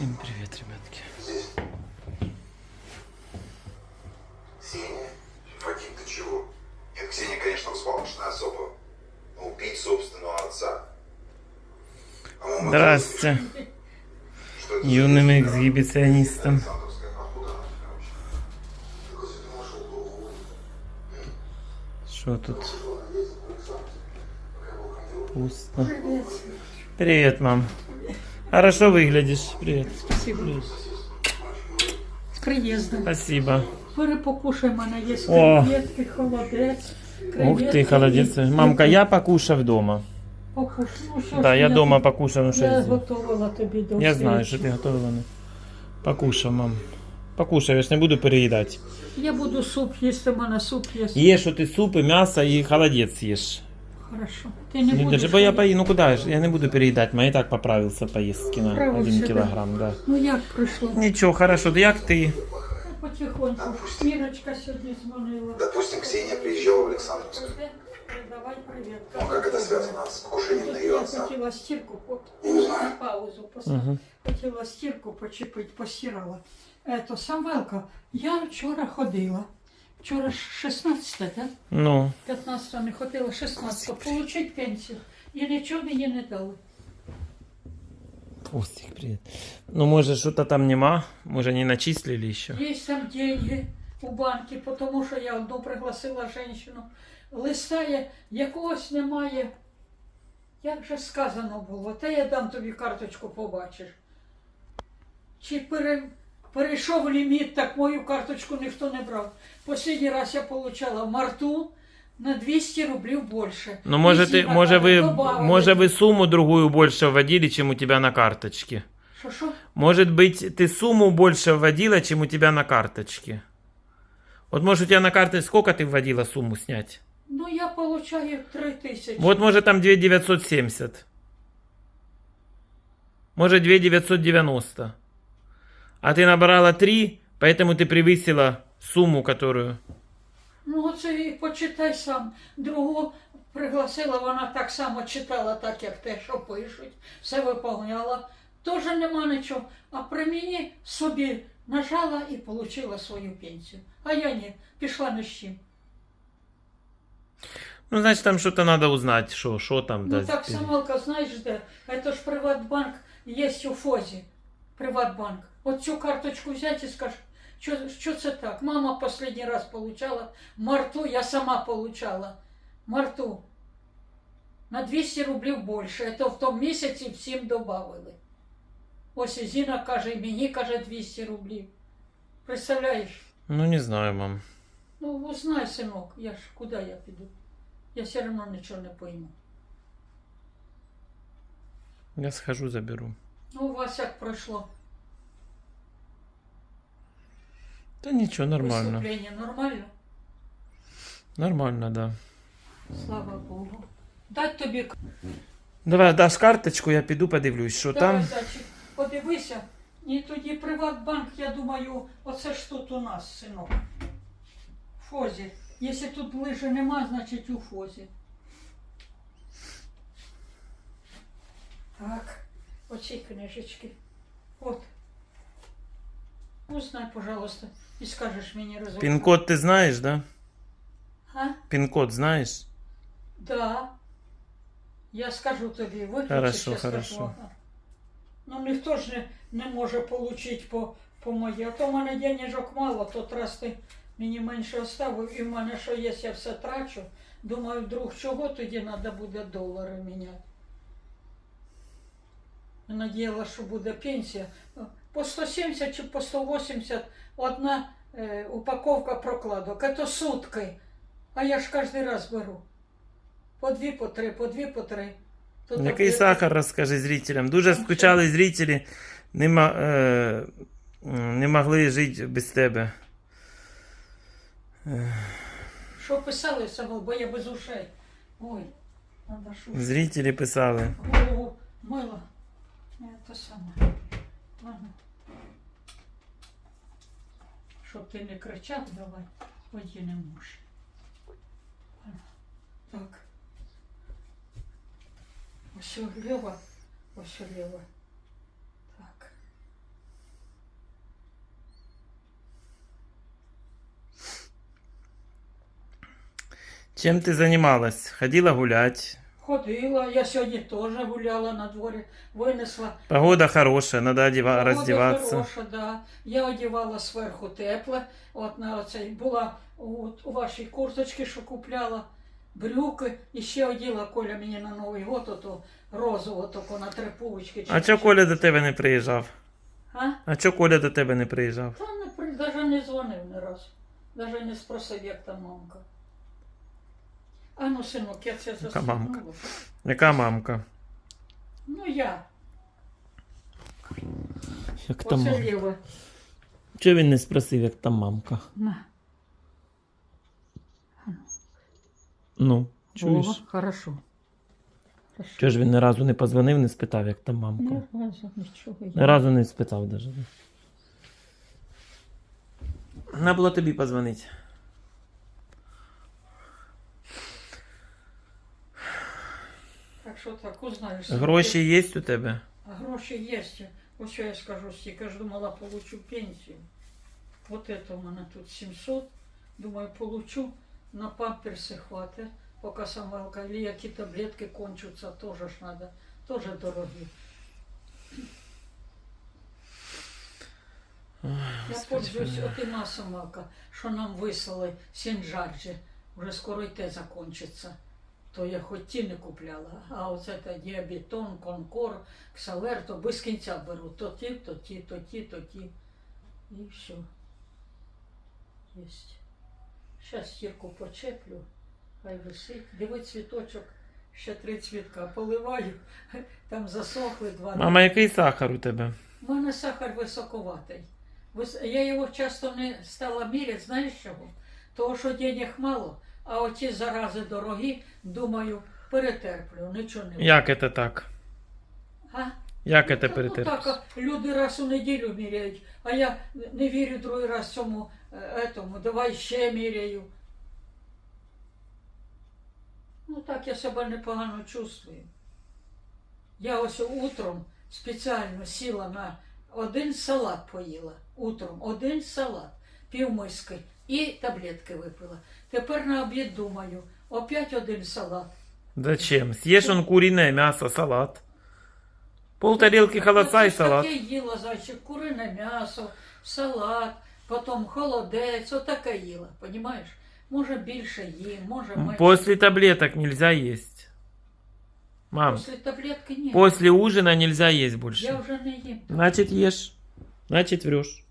Всем привет, ребятки. Ксения? Вадим, ты чего? Нет, Ксения, конечно, взбалмошная особа. Но убить собственного отца. А Здрасте. Юным эксгибиционистом. Что тут? Пусто. Привет, мам. Хорошо выглядишь. Привет. Спасибо. З приїздом. Спасибо. Перепокушай мене, є О. креветки, холодець. Ух ты, креветки холодец. і- Мамка, я покушав дома. Покуш... Ну, Да, я дома покушав. Ну, Я що готувала тобі до я знаю, що встречі. ти не? Покушав, мам. Покушав, я ж не буду переїдати. Я буду суп їсти, у мене суп є. Їж що ти супи, м'ясо і холодець їж. Хорошо. Ти не Не будеш? держи, бо я поїду, ну куда ж, я не буду переїдати, і так поправився поїздки на Поправився, один да. кілограм, да. Ну як пройшло? Нічого, хорошо, як ти? Потихоньку. Мірочка сьогодні дзвонила. Допустим, Ксения приезжала в Александровск. Передавай привіт. Ну, как это связано с покушением на ее Я отца? Я не знаю. на паузу поставити. Угу. Хотіла стірку почепити, постирала. Ето, Самвелка, я вчора ходила. Вчора ж 16, так? Ну, 15 не ходила, 16 получить пенсію. І нічого мені не дали. Пустик, привіт. Ну, може, що-то там нема, може, не начислили ще. Є там деньги у банки, тому що я одну пригласила жінку. Листає, якогось немає. Як же сказано було, та я дам тобі карточку, побачиш. Чи пере, перейшов ліміт, так мою карточку ніхто не брав. Последній раз я получала в марту на 200 рублів більше. Ну, може, ти, Візитна може, ви, картка добавили. може, ви сумму другую больше вводили, чем у тебя на карточке. Що, що? Может быть, ты сумму больше вводила, чем у тебя на карточке. Вот, может, у тебя на карте сколько ты вводила сумму снять? Ну, я получаю 3 тисячі. Вот, может, там 2970. Может, 2990. А ты набрала 3, поэтому ты превысила сумму, которую... Ну, оце і почитай сам. Другу пригласила, вона так само читала, так як те, що пишуть, все виповняла. Теж нема нічого. А при мені собі нажала і отримала свою пенсію. А я ні, пішла ні з чим. Ну, значит, там что-то надо узнать, что, что там. Ну да, так, теперь. Самалка, знаєш де? Це ж Приватбанк є у ФОЗі. Приватбанк. От цю карточку взяти і скажеш, що, що це так? Мама останній раз получала. Марту я сама получала. Марту. На 200 рублів більше. Це в тому місяці всім додали. Ось і Зіна каже, і мені каже 200 рублів. Представляєш? Ну, не знаю, мам. Ну, узнай, синок, я ж куди я піду? Я все одно нічого не пойму. Я схожу, заберу. Ну, у вас як пройшло? Да ничего, нормально. Виступлення нормально? Нормально, да. Слава Богу. Дай тобі к- Давай даш карточку, я піду подивлюсь, що Давай, там. зайчик, подивися. І тоді Приватбанк, я думаю, оце ж тут у нас, синок. Фозі. Якщо тут ближе нема, значить у Фозі. Так, оці книжечки. От. Узнай, пожалуйста, і скажеш мені результат. Пін-код ти знаєш, да? А? Пін-код знаєш? Да. Я скажу тобі, виключи. Хорошо, я скажу, хорошо. ага. Ну ніхто ж не, не може отримати по, по моїй. А то в мене денежок мало, тот раз ти мені менше оставив, і в мене що є, я все трачу. Думаю, вдруг чого тоді треба буде долари міняти. Надіяла, що буде пенсія. По 170 чи по 180 одна е, упаковка прокладок. Це сутки. А я ж кожен раз беру. По дві, по три, по дві, по три. То Який таблетки- сахар, розкажи зрителям. Дуже скучали зрителі, не, ма, е, не могли жити без тебе. Що писали само, бо я без ушей. Ой, надо шушити. Зрителі писали. Голову мила. Те саме. Ага. Щоб ти не кричав, давай, одінемо муж. Так. Ось ліва, ось ліва. Так. Чим ти займалась? Ходила гулять? Ходила, я сьогодні теж гуляла на дворі, винесла. Погода хорошая, надо одева... Погода хороша, да. Я одягала зверху тепле. От на оцей була от, у вашій курточці, що купляла, брюки, і ще оділа Коля мені на Новий год, ото розову, таку на три пулочки. А чо Коля до тебе не приїжджав? А? А чо Коля до тебе не приїжджав? Та не даже не дзвонив ні разу. Даже не спросив, як там мамка. А ну, синок, я це Яка мамка? Яка мамка? Ну я. Як там Оце мамка? ліва. Чого він не спросив, як там мамка? На. Ну, чуєш? О, хорошо. Хорошо. Чого ж він ні разу не позвонив, не спитав, як там мамка? Ні разу нічого. Ні разу не спитав навіть. Треба було тобі позвонити. Що так, узнаєш. Гроші є у тебе? Гроші є. Ось що я скажу, стільки ж думала, получу пенсію. Вот это у мене тут 700. Думаю, получу. На памперси хватить. Поки самвелка, или які таблетки кончаться, теж ж надо. Теж дорогі. Я пользуюсь отима самака, що нам вислали Сінджарджі. Вже скоро й те закончиться. То я хоч ті не купляла. А оце та діабетон, конкор, ксалер, то без кінця беру. То ті, то ті, то ті, то ті. І все. Єсть. Зараз стірку почеплю, хай висить. Диви цвіточок, ще три цвітка поливаю, там засохли два. Мама, який сахар у тебе? У мене сахар високоватий. Я його часто не стала міряти, знаєш чого? Того, що денег мало, а оті зарази дорогі, думаю, перетерплю, нічого не буде. Як це так? А? Як це Та, ну, так, люди раз у неділю міряють, а я не вірю другий раз цьому етому, давай ще міряю. Ну так я себе непогано чувствую. Я ось утром спеціально сіла на один салат поїла. Утром один салат, півмиски і таблетки випила. Тепер на обід думаю, опять один салат. Зачем? Съешь он куриное мясо, салат. Пол тарелки холодца и Оце ж салат. Таке їла, зайчик, курине м'ясо, салат, потім холодець, отаке їла, понімаєш? Може більше їм, може менше. После таблеток нельзя есть. Мам, Після таблетки ні. после ужина нельзя есть Я больше. вже не їм. Значит, ешь. Значит, врешь.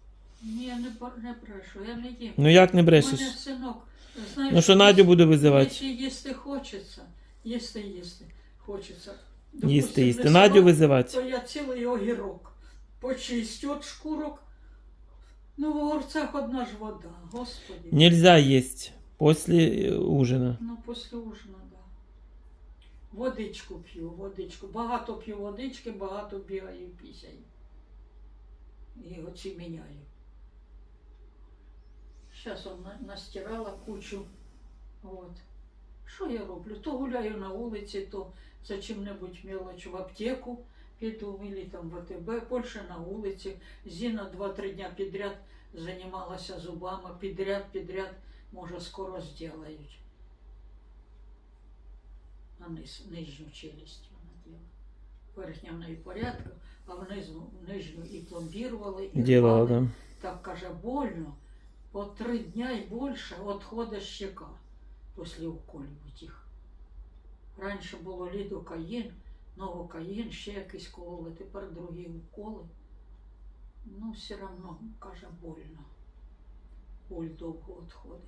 Ні, не, не брешу, я не їм. Ну як не У мене синок, знаєш, Ну що Надю буду визивати? Якщо їсти хочеться, їсти їсти хочеться. Їсти, Допустим, їсти. не Надю визивати. то я цілий огірок. Почистю від шкурок. Ну, в огурцях одна ж вода, господи. Нельзя есть после э, ужина. Ну, після ужина, да. Водичку п'ю, водичку. Багато п'ю водички, багато бігаю пісяю. І оці міняю. Зараз он настирала кучу. От. Що я роблю? То гуляю на вулиці, то за чим-небудь мелоч в аптеку піду, или там в АТБ, більше на вулиці. Зіна два-три дня підряд займалася зубами, підряд, підряд, може, скоро зроблять. На низ, нижню челюсть вона діла. Верхня в неї порядку, а внизу, нижню і пломбірували, і Делала, да. Так каже, больно. По три дня і більше відходить щека після уколів тих. Раніше було лідокаїн, новокаїн, ще якісь кололи, тепер другі уколи. Ну, все одно, каже, больно. Боль довго відходить.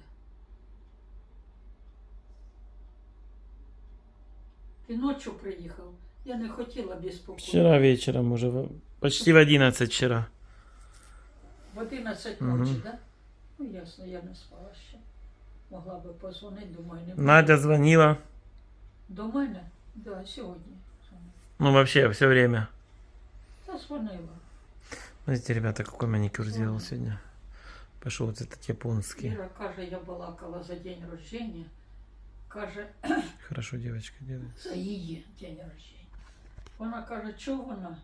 Ти ночі приїхав. Я не хотіла безпокоїти. Вчера вечером уже. в- Почти в 11 вчера. В 11 ночі, так? Да? Ну, ясно, я не спала ще. Могла би позвонити, думаю, не буду. Надя звонила. До мене? Да, сьогодні. Ну, вообще, все время. Та дзвонила. Смотрите, ребята, какой маникюр сделал сегодня. Пошел вот этот японский. Іра каже, я балакала за день рождения. Каже, Хорошо девочка делает. за її день рождения. Вона каже, чого вона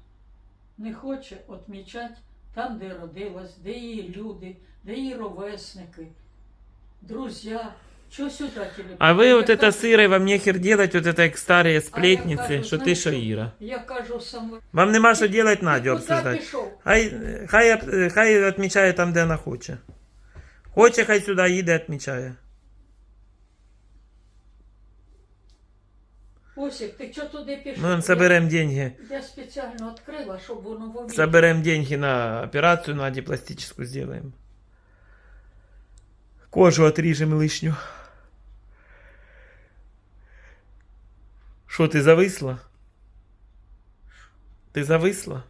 не хоче відмічати Там, де родилась, де її люди, де її ровесники, друзі. Чого сюди телефон? А ви от это кажу- сирой, вам нехер делать, вот это як старі сплетниці, що ти, що? Іра. Я кажу саме. Вам нема що делать, Надю обсуждати. Хай, хай, хай відмічає там, де вона хоче. Хоче, хай сюди їде, відмічає. Осік, ти чого туди пішов? Ну, соберемо деньги. Я, я спеціально відкрила, щоб воно в обід. Соберем деньги на операцию, Наде пластическую сделаем. Кожу отрежем лишню. Що, ти зависла? Ти зависла?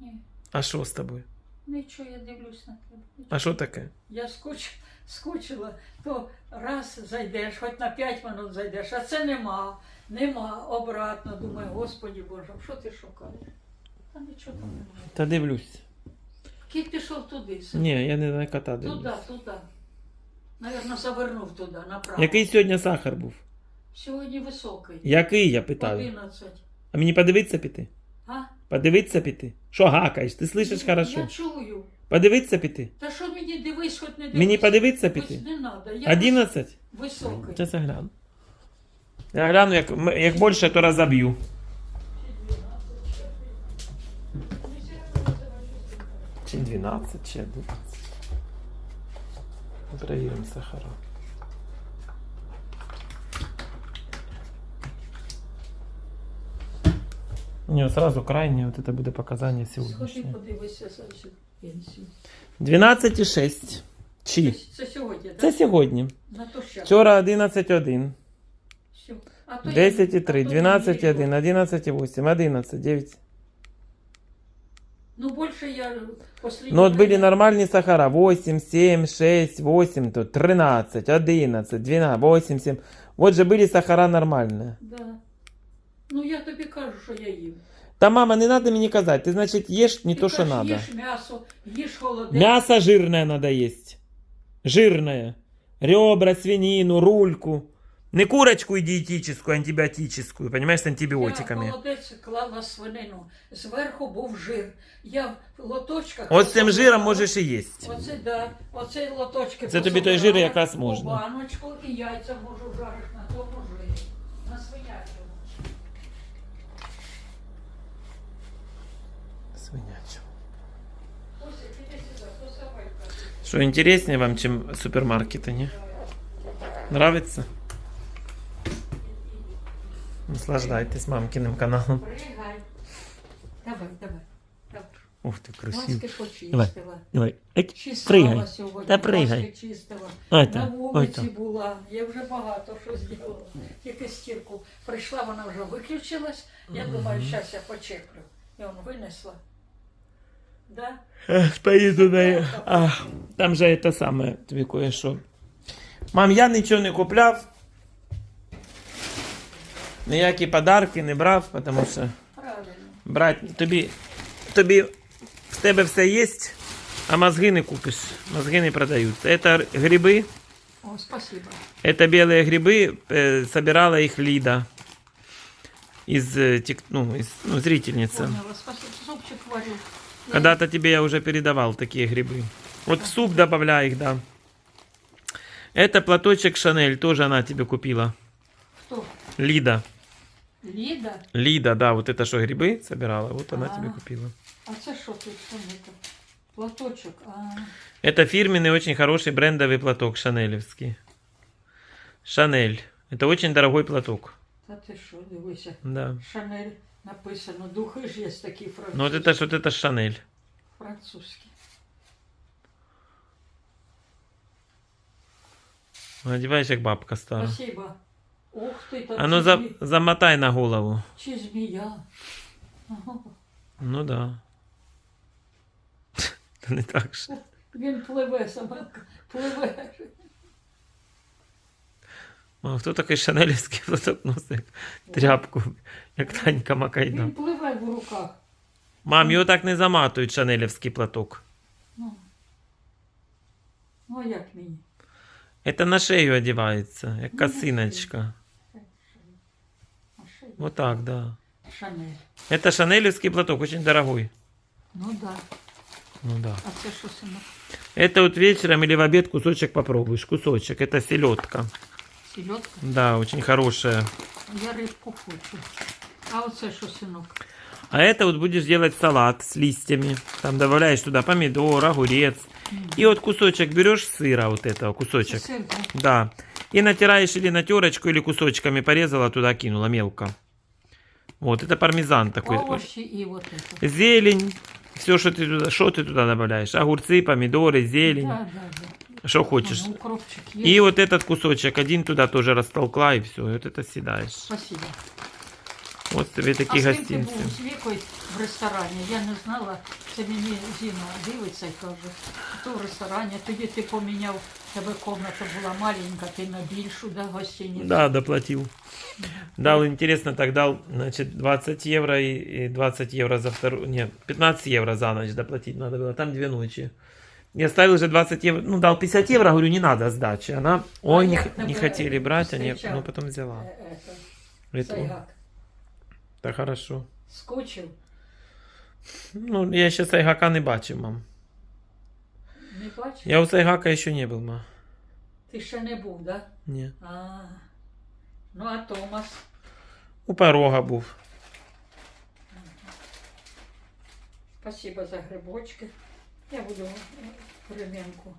Ні, А що з тобою? Нічого, я дивлюсь на тебе. Нічого. А що таке? Я скуч, скучила, то раз зайдеш, хоч на 5 минут зайдеш, а це нема, нема, обратно. Думаю, Господі Боже, що ти шукаєш? Та нічого там немає. Та дивлюсь. Кіт пішов туди. Ні, я не на кота Туди, туди. Навірно, завернув туди, направо. Який сьогодні сахар був? Сьогодні високий. Який, я питаю. 11. А мені подивитися піти? Подивитися піти? Що гакаєш? Ти слышиш Я хорошо? чую. Подивитися піти? Та що мені дивись, хоч не дивись. Мені подивитися Ось піти? Не треба. Я 11? високий. Зараз я гляну. Я гляну, як, як більше, то розоб'ю. Чи 12, чи 11. Перевіримо сахара. Ні, сразу крайнє, от це буде показання Сходи, сьогоднішнє. подивися за цю пенсію. 12,6. Чи? Це, це сьогодні, так? Це сьогодні. На то щас. Вчора 11,1. Все. А то 10,3, я- а то я 12,1, не 11,8, 11, 9. Ну, больше я после... Ну вот были нормальные сахара. 8, 7, 6, 8, тут 13, 11, 12, 8, 7. Вот же были сахара нормальные. Да. Ну, я тобі кажу, що я їм. Та мама, не надо мені казати. Ти, значить, ешь не Ти то, що кажеш, надо. Їж м'ясо, їж холодець. Мясо жирное надо есть. Жирное. Ребра, свинину, рульку. Не курочку и диетическую, антибиотическую, понимаешь, с антибиотиками. Я холодець клала свинину. Зверху був жир. Я в лоточках... От з цим жиром можеш і їсти. Оце, да. Оце лоточки Це тобі той пособирала жир якраз у можна. баночку і яйця можу жарити на тому жирі. На свинячому Свинячого. Ось, іди сюди, посавай. Что интереснее вам, чем супермаркеты, не? Нравится? Наслаждайтесь мамкиным каналом. Пригай. Давай, давай. давай. Ух ты, Маски красиво. почистила. Давай, эть, Чистила прыгай. сьогодні, Та пригай. маски чистила. Ой, На там, ой, вулиці там. була, я вже багато що зробила. Тільки стірку. Прийшла, вона вже виключилась. Я думаю, зараз я почеплю. І он винесла. Да? Эх, Поїду на... А, там же это самое, тобі кое-що. Мам, я нічого не купляв. Ніякі подарки не брав, тому що Правильно. брать тобі, тобі в тебе все є, а мозги не купиш. Мозги не продаються. Це гриби. О, спасибо. Это белые грибы, э, собирала их Лида. Из, э, тик- ну, из, ну, зрительница. Поняла, спасибо. Супчик варю. Когда-то тебе я уже передавал такие грибы. Вот в суп добавляй их, да. Это платочек Шанель, тоже она тебе купила. Хто? Лида. Ліда? Лида, да, вот это что, грибы собирала, вот она А. тебе купила. А це що тут? Що це? Платочок. А, Это фирменный, очень хороший брендовый платок шанелевский. Шанель. Это очень дорогой платок. та ти що, дивися. Да. Шанель написано. Духи ж є такі французькі. Ну вот это ж вот это ж Шанель. Французькі. Одеваешь, как бабка стара. Спасибо. Ух ти, там А ну чи, за, змі- замотай на голову. чи змія. Ага. Ну да. Та не так же. Він пливе, Саманка, пливе. А хто такий шанелівський платок носить як тряпку, як Танька Макайда? Він пливе в руках. Мам, його так не заматують шанелівський платок. Ну, ну а як мені? Это на шею одевается, як косиночка. А що є? Вот так, да. Шанель. Это шанелевский платок, очень дорогой. Ну да. Ну да. А це що сама? Это вот вечером или в обед кусочек попробуешь. Кусочек. Это селедка. Сільотка. Да, очень хорошая. Я рибку хочу. А оце що, синок? А это вот будешь делать салат с листьями. Там добавляешь туда помидор, огурец. И вот кусочек берешь сыра вот этого, Це кусочек. сир, да? Да. И натираешь или на терочку, или кусочками порезала, туда кинула мелко. Вот, это пармезан такой. Овощі і от це. Зелень. Все, что ты туда, что ты туда добавляешь? Огурцы, помидоры, зелень. Да, да, да. Что хочешь. Ну, укропчик є. И вот этот кусочек один туда тоже растолкла, и все. И вот это съедаешь. Спасибо. Вот тебе А такие з ким ти гостинцы. був з Вікою в ресторані? Я не знала, це мені Зіна дивиться і каже, хто в ресторані, тоді ти поміняв, тебе комната була маленька, ти на більшу, да, гостиницю. Да, доплатил. Дал, интересно, так дал, значит, 20 евро и, и 20 евро за вторую, нет, 15 евро за ночь доплатить надо было, там две ночи. Я ставил уже 20 евро, ну, дал 50 евро, говорю, не надо сдачи. Она, ой, не, не хотели брать, они, ну, потом взяла. Е, ето, Говорит, «О, Сайгак. да хорошо. Скучив, Ну, я ще Сайгака не бачив, мам. не бачив? Я у Сайгака ще не був, ма. Ти ще не був, да? Ні. А, ну а Томас? У порога був. Спасибо за грибочки. Я буду е, перемінку.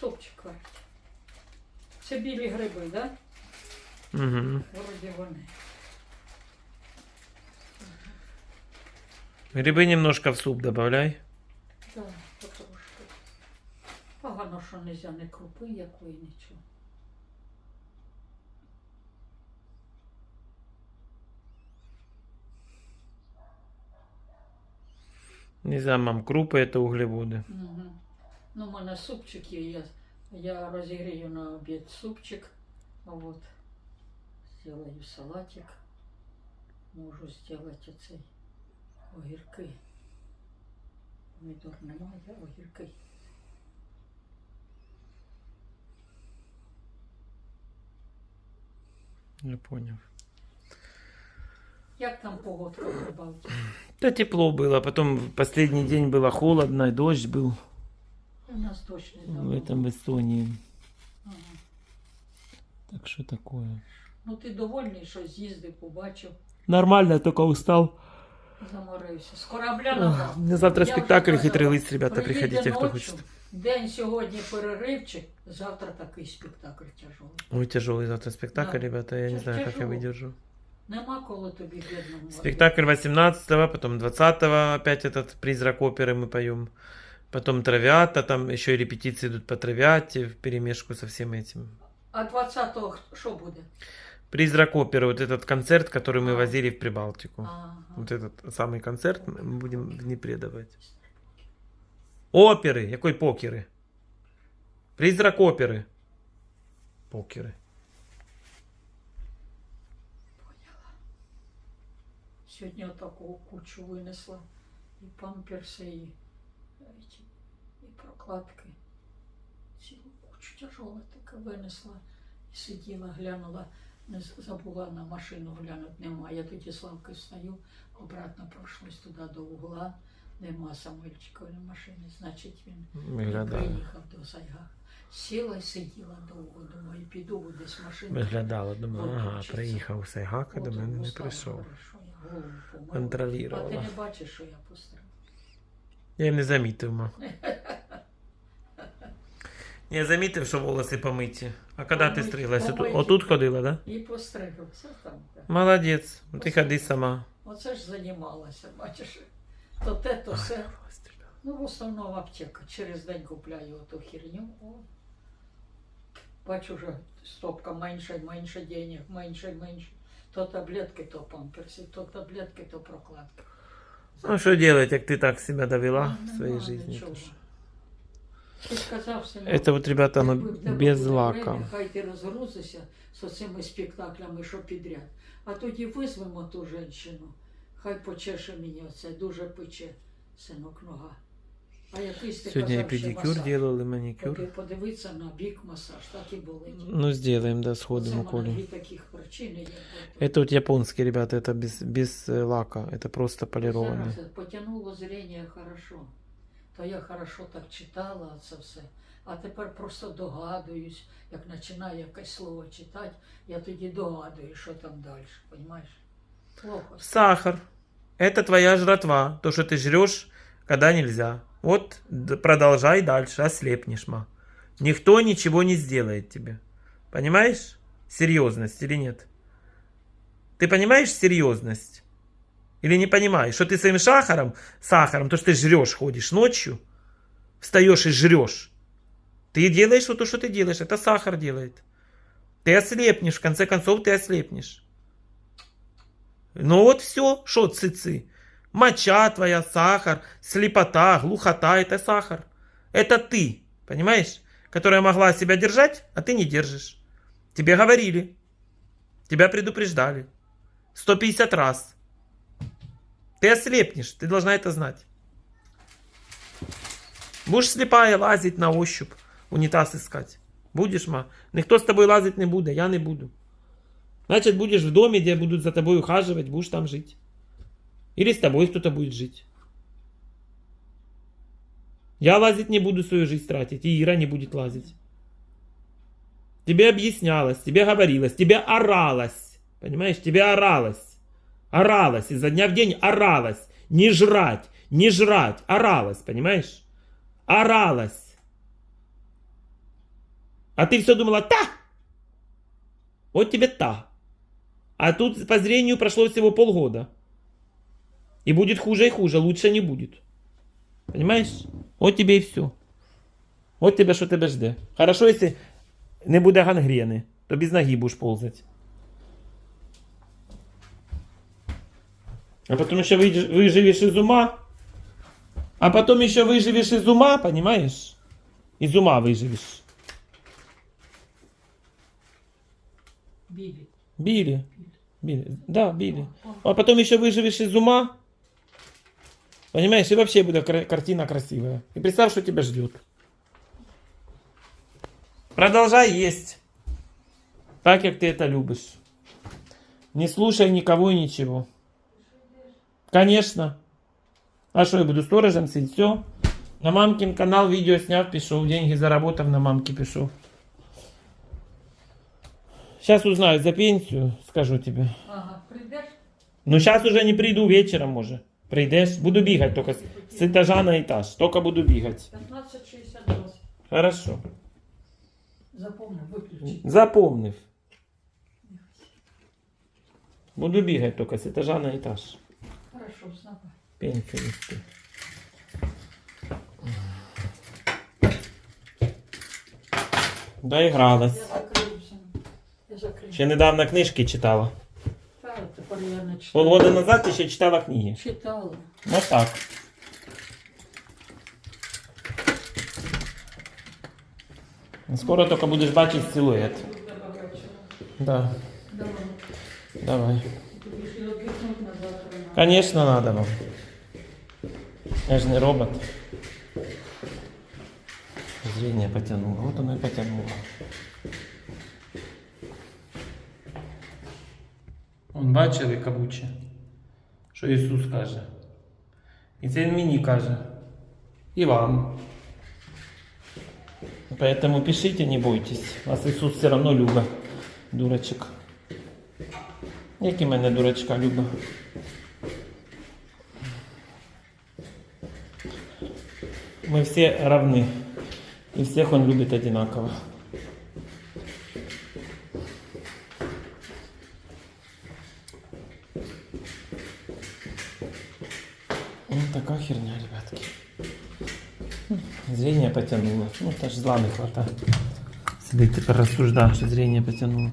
Супчик варити. Це білі гриби, да? Угу. Вроді вони. Гриби немножко в суп добавляй. Да, потрошки. Погано, що не можна не крупи якої, нічого. Не знаю, мам, крупи это углеводи. Угу. Ну, у мене супчик є, я, я розігрію на обід супчик. А от сделаю салатик. Можу зробити оцей огірки. Помідор немає, огірки. Я понял. Як там погодка в Прибалтиці? Да тепло было, потом последний день было холодно, и дождь был У нас дощ не в давно. этом в Эстонии. Ага. Так что такое? Ну ти довольний, що з'їздив, побачив, Нормально, только устал. заморився. З корабля Ах, надав. У меня завтра Я спектакль вже «Хитрый казала, лист», ребята, приїде приходите, кто ночью, хочет. День сьогодні переривчик, завтра такий спектакль тяжелий. Ой, тяжелый завтра спектакль, Да. ребята, я не Тя- знаю, как я тяжелый. выдержу. Нема коли тобі бідному. Спектакль 18 потом 20 опять этот «Призрак оперы» мы поем. Потом «Травиата», там еще и репетиции идут по «Травиате» в перемешку со всем этим. А 20-го що буде? «Призрак оперы», вот этот концерт, который мы А. возили в Прибалтику. Ага. Вот этот самый концерт мы будем в Днепре давать. Оперы, какой покеры? Призрак оперы. Покеры. Сьогодні отаку кучу винесла. І памперси, і, е, і прокладки. Цілу кучу тяжеле таке винесла. І сиділа, глянула, не забула на машину глянути, нема. Я тоді Славки встаю, обратно пройшлась туди до угла. Нема Самвельчикової машини, значить він не приїхав до Сайга. Сіла і сиділа довго, думаю, піду десь машину. Виглядала, думаю, ага, приїхав Сайгака, до мене не прийшов. Голову помила. А ти не бачиш, що я постригла? Я не замітив, ма. Я замітив, що волоси помиті. А коли ти Помиті, стрилася? Отут, помиті. отут ходила, да? І постригла. там. так. Молодець. Ти ходи сама. Оце ж займалася, бачиш. То те, то все. Ну, в основному аптека. Через день купляю оту херню. О. Бачу вже стопка менше, менше денег, менше, менше. То таблетки, то памперси, то таблетки, то прокладки. Ну, що делать, як ти так себе довела Ну, в своїй нема житті? нічого. то ж. Ти сказав, синок, Это вот, ребята, оно Якби в тебе без буде лака. время, Хай ти розгрузишся з цими спектаклями, що підряд. А тоді визвемо ту жінку, хай почеше мені оце, дуже пече, синок, нога. А якийсь ти Сьогодні і казав, що педикюр масаж. делали, манікюр. Поди- Подивитися на бік масаж, так і болить. Ну, сделаем, да, Це сходимо, в мене дві Колі. таких причини є. Это вот японские, ребята, это без, без э, лака, это просто полированный. Зараз потягнуло зрення хорошо. то я хорошо так читала це все. А тепер просто догадуюсь, як починаю якесь слово читати, я тоді догадуюсь, що там далі. Понимаєш? Плохо. Сахар. Это твоя жратва. То, что ты жрешь, когда нельзя. Вот продолжай дальше, ослепнешь, ма. Никто ничего не сделает тебе. Понимаешь? Серьезность или нет? Ты понимаешь серьезность? Или не понимаешь, что ты своим сахаром, сахаром, то, что ты жрешь, ходишь ночью, встаешь и жрешь. Ты делаешь вот то, что ты делаешь. Это сахар делает. Ты ослепнешь, в конце концов ты ослепнешь. Ну вот все, что цицы. Моча твоя, сахар, слепота, глухота, это сахар. Это ты, понимаешь? Которая могла себя держать, а ты не держишь. Тебе говорили. Тебя предупреждали. 150 раз. Ты ослепнешь, ты должна это знать. Будешь слепая лазить на ощупь, унитаз искать. Будешь, ма? Никто с тобой лазить не будет, я не буду. Значит, будешь в доме, где будут за тобой ухаживать, будешь там жить. Или с тобой кто-то будет жить. Я лазить не буду свою жизнь тратить, и Ира не будет лазить. Тебе объяснялось, тебе говорилось, тебе оралось. Понимаешь, тебе оралось. Оралось, изо дня в день оралось. Не жрать, не жрать, оралось, понимаешь? Оралось. А ты все думала, та! Вот тебе та. А тут по зрению прошло всего полгода. И будет хуже и хуже, лучше не будет. Понимаешь? Вот тебе и все. От тебе, що тебе жде. Хорошо, якщо не буде гангрени, то без ноги будеш ползати. А потом еще выйдешь- выживешь из ума. А потом еще выживешь из ума, понимаешь? Из ума выживешь. Білі. Били. Били. Да, били. А потом еще выживешь из ума. Понимаешь, и вообще будет картина красивая. И представь, что тебя ждет. Продолжай есть. Так, как ты это любишь. Не слушай никого и ничего. Конечно. А что, я буду сторожем сидеть? Все. На мамкин канал видео сняв, пишу. Деньги заработав, на мамке пишу. Сейчас узнаю за пенсию, скажу тебе. Ага, прийдеш? Ну, сейчас уже не приду, вечером може. Прийдеш, буду бігати тільки з- етажа на етаж. Тільки буду бігати. 1568. Хорошо. Запомни, виключи. Запомнив. Буду бігати тільки з етажа на етаж. Хорошо, знаю. Пенсію нести. Доігралась. Я закриюся. Я закрию. Ще недавно книжки читала. Та, тепер я не читаю. Полгода назад ти ще читала книги. Читала. Вот так. Скоро только будешь бачить силуэт. Да, Давай. давай. Тобі ж його відкнуть на завтра. на- Конечно, надо вам. Я же не робот. Зрение потянуло. Вот оно и потянуло. Он бачили кабуче, що Ісус каже. І це Він мені каже. І вам. Поэтому пишите, не бойтесь. Вас Ісус все равно любить, дурачок. Як і мене дурачка любить. Мы все равны. И всех он любит одинаково. Ну, это же зла не хватает. Сидить теперь розсуждав, що зрение потянуло.